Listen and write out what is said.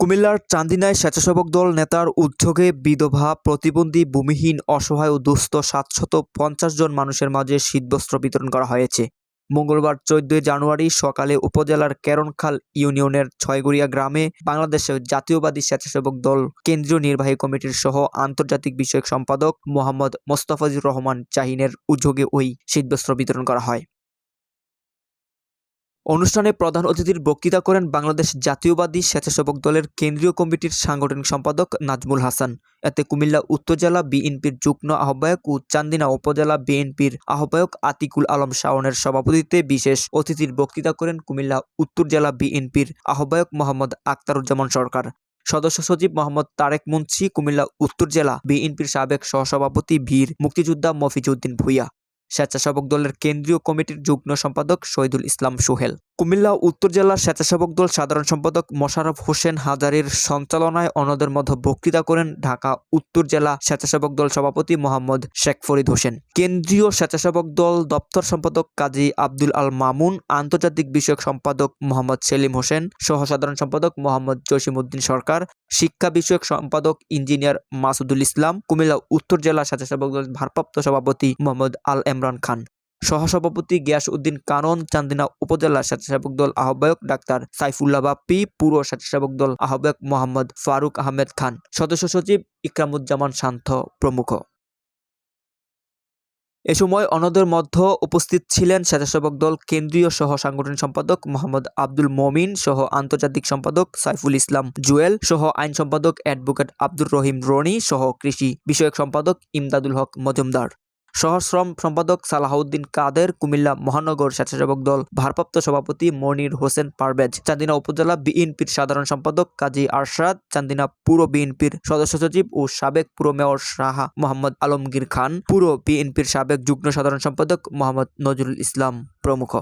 কুমিল্লার চান্দিনায় স্বেচ্ছাসেবক দল নেতার উদ্যোগে বিধবা, প্রতিবন্ধী, ভূমিহীন, অসহায় ও দুস্থ সাতশত পঞ্চাশ জন মানুষের মাঝে শীতবস্ত্র বিতরণ করা হয়েছে। মঙ্গলবার চোদ্দই জানুয়ারি সকালে উপজেলার কেরনখাল ইউনিয়নের ছয়গুড়িয়া গ্রামে বাংলাদেশের জাতীয়বাদী স্বেচ্ছাসেবক দল কেন্দ্রীয় নির্বাহী কমিটির সহ আন্তর্জাতিক বিষয়ক সম্পাদক মোহাম্মদ মোস্তাফাজুর রহমান চাহিনের উদ্যোগে ওই শীতবস্ত্র বিতরণ করা হয়। অনুষ্ঠানে প্রধান অতিথির বক্তৃতা করেন বাংলাদেশ জাতীয়বাদী স্বেচ্ছাসেবক দলের কেন্দ্রীয় কমিটির সাংগঠনিক সম্পাদক নাজমুল হাসান। এতে কুমিল্লা উত্তর জেলা বিএনপির যুগ্ম আহ্বায়ক ও চান্দিনা উপজেলা বিএনপির আহ্বায়ক আতিকুল আলম শাওনের সভাপতিত্বে বিশেষ অতিথির বক্তৃতা করেন কুমিল্লা উত্তর জেলা বিএনপির আহ্বায়ক মোহাম্মদ আক্তারুজ্জামান সরকার। সদস্য সচিব মোহাম্মদ তারেক মুন্সি কুমিল্লা উত্তর জেলা বিএনপির সাবেক সহসভাপতি বীর মুক্তিযোদ্ধা মফিজউদ্দিন ভুইয়া। স্বেচ্ছাসেবক দলের কেন্দ্রীয় কমিটির যুগ্ম সম্পাদক শহীদুল ইসলাম সোহেল। কুমিল্লা উত্তর জেলার স্বেচ্ছাসেবক দল সাধারণ সম্পাদক মোশাররফ হোসেন হাজারির সঞ্চালনায় অন্যদের মধ্যে বক্তৃতা করেন ঢাকা উত্তর জেলা স্বেচ্ছাসেবক দল সভাপতি মোহাম্মদ শেখ ফরিদ হোসেন। কেন্দ্রীয় স্বেচ্ছাসেবক দল দপ্তর সম্পাদক কাজী আব্দুল আল মামুন, আন্তর্জাতিক বিষয়ক সম্পাদক মোহাম্মদ সেলিম হোসেন সহ সাধারণ সম্পাদক মোহাম্মদ জসিমউদ্দিন সরকার, শিক্ষা বিষয়ক সম্পাদক ইঞ্জিনিয়ার মাসুদুল ইসলাম, কুমিল্লা উত্তর জেলা স্বেচ্ছাসেবক দলের ভারপ্রাপ্ত সভাপতি মোহাম্মদ আল এমরান খান। সহসভাপতি গিয়াস উদ্দিন কানন, চান্দিনা উপজেলা স্বেচ্ছাসেবক দল আহ্বায়ক ডাক্তার সাইফুল্লাহ বাপ্পি, পুর স্বেচ্ছাসেবক দল আহ্বায়ক মোহাম্মদ ফারুক আহমেদ খান। সদস্য সচিব ইকরামুজ্জামান শান্ত প্রমুখ। এ সময় অন্যদের মধ্যে উপস্থিত ছিলেন স্বেচ্ছাসেবক দল কেন্দ্রীয় সহ সাংগঠনিক সম্পাদক মোহাম্মদ আব্দুল মমিন, সহ আন্তর্জাতিক সম্পাদক সাইফুল ইসলাম জুয়েল, সহ আইন সম্পাদক অ্যাডভোকেট আব্দুর রহিম রনি, সহ কৃষি বিষয়ক সম্পাদক ইমদাদুল হক মজুমদার। সহশ্রম সম্পাদক সালাহউদ্দিন কাদের কুমিল্লা মহানগর স্বেচ্ছাসেবক দল ভারপ্রাপ্ত সভাপতি মনির হোসেন পারভেজ। চান্দিনা উপজেলা বিএনপির সাধারণ সম্পাদক কাজী আরশাদ, চান্দিনা পুর বিএনপির সদস্য সচিব ও সাবেক পুর মেয়র শাহা মোহাম্মদ আলমগীর খান, পুর বিএনপির সাবেক যুগ্ম সাধারণ সম্পাদক মোহাম্মদ নজরুল ইসলাম প্রমুখ।